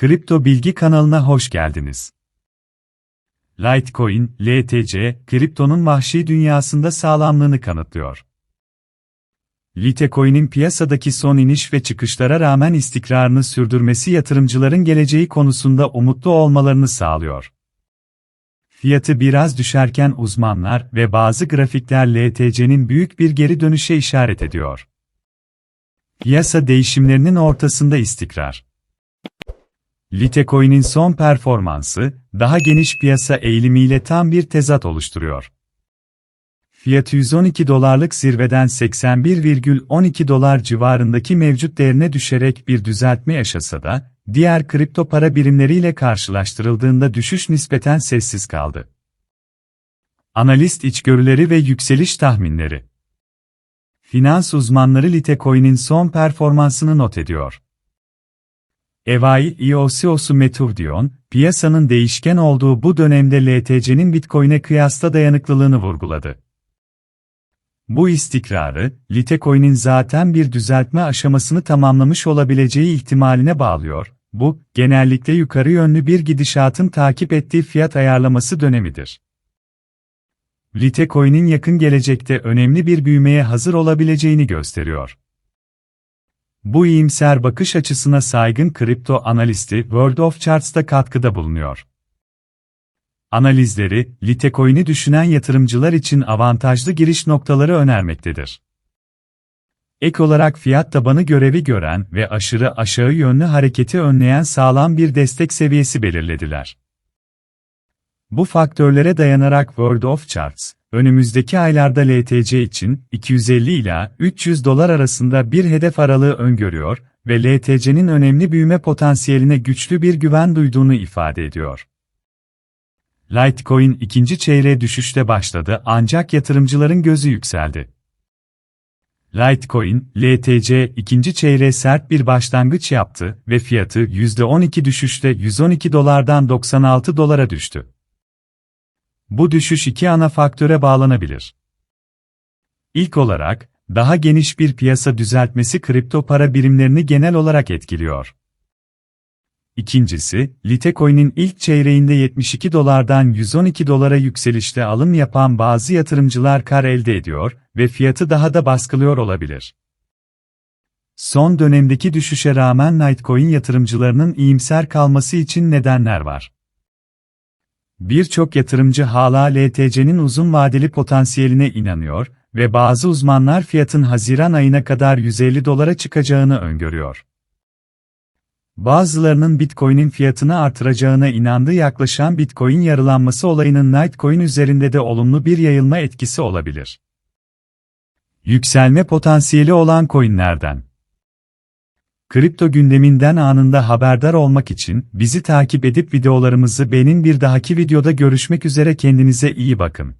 Kripto Bilgi kanalına hoş geldiniz. Litecoin, LTC, kriptonun vahşi dünyasında sağlamlığını kanıtlıyor. Litecoin'in piyasadaki son iniş ve çıkışlara rağmen istikrarını sürdürmesi yatırımcıların geleceği konusunda umutlu olmalarını sağlıyor. Fiyatı biraz düşerken uzmanlar ve bazı grafikler LTC'nin büyük bir geri dönüşe işaret ediyor. Piyasa değişimlerinin ortasında istikrar. Litecoin'in son performansı, daha geniş piyasa eğilimiyle tam bir tezat oluşturuyor. Fiyatı 112 dolarlık zirveden 81,12 dolar civarındaki mevcut değerine düşerek bir düzeltme yaşasa da, diğer kripto para birimleriyle karşılaştırıldığında düşüş nispeten sessiz kaldı. Analist içgörüleri ve yükseliş tahminleri Finans uzmanları Litecoin'in son performansını not ediyor. Evai Iosios'u Meturdion, piyasanın değişken olduğu bu dönemde LTC'nin Bitcoin'e kıyasla dayanıklılığını vurguladı. Bu istikrarı, Litecoin'in zaten bir düzeltme aşamasını tamamlamış olabileceği ihtimaline bağlıyor. Bu, genellikle yukarı yönlü bir gidişatın takip ettiği fiyat ayarlaması dönemidir. Litecoin'in yakın gelecekte önemli bir büyümeye hazır olabileceğini gösteriyor. Bu iyimser bakış açısına saygın kripto analisti World of Charts'ta katkıda bulunuyor. Analizleri, Litecoin'i düşünen yatırımcılar için avantajlı giriş noktaları önermektedir. Ek olarak fiyat tabanı görevi gören ve aşırı aşağı yönlü hareketi önleyen sağlam bir destek seviyesi belirlediler. Bu faktörlere dayanarak World of Charts, önümüzdeki aylarda LTC için 250 ila 300 dolar arasında bir hedef aralığı öngörüyor ve LTC'nin önemli büyüme potansiyeline güçlü bir güven duyduğunu ifade ediyor. Litecoin ikinci çeyreğe düşüşte başladı ancak yatırımcıların gözü yükseldi. Litecoin, LTC ikinci çeyreğe sert bir başlangıç yaptı ve fiyatı %12 düşüşte 112 dolardan 96 dolara düştü. Bu düşüş iki ana faktöre bağlanabilir. İlk olarak, daha geniş bir piyasa düzeltmesi kripto para birimlerini genel olarak etkiliyor. İkincisi, Litecoin'in ilk çeyreğinde 72 dolardan 112 dolara yükselişte alım yapan bazı yatırımcılar kar elde ediyor ve fiyatı daha da baskılıyor olabilir. Son dönemdeki düşüşe rağmen Litecoin yatırımcılarının iyimser kalması için nedenler var. Birçok yatırımcı hala LTC'nin uzun vadeli potansiyeline inanıyor ve bazı uzmanlar fiyatın Haziran ayına kadar 150 dolara çıkacağını öngörüyor. Bazılarının Bitcoin'in fiyatını artıracağına inandığı yaklaşan Bitcoin yarılanması olayının Litecoin üzerinde de olumlu bir yayılma etkisi olabilir. Yükselme potansiyeli olan coinlerden Kripto gündeminden anında haberdar olmak için bizi takip edip videolarımızı beğenin bir dahaki videoda görüşmek üzere kendinize iyi bakın.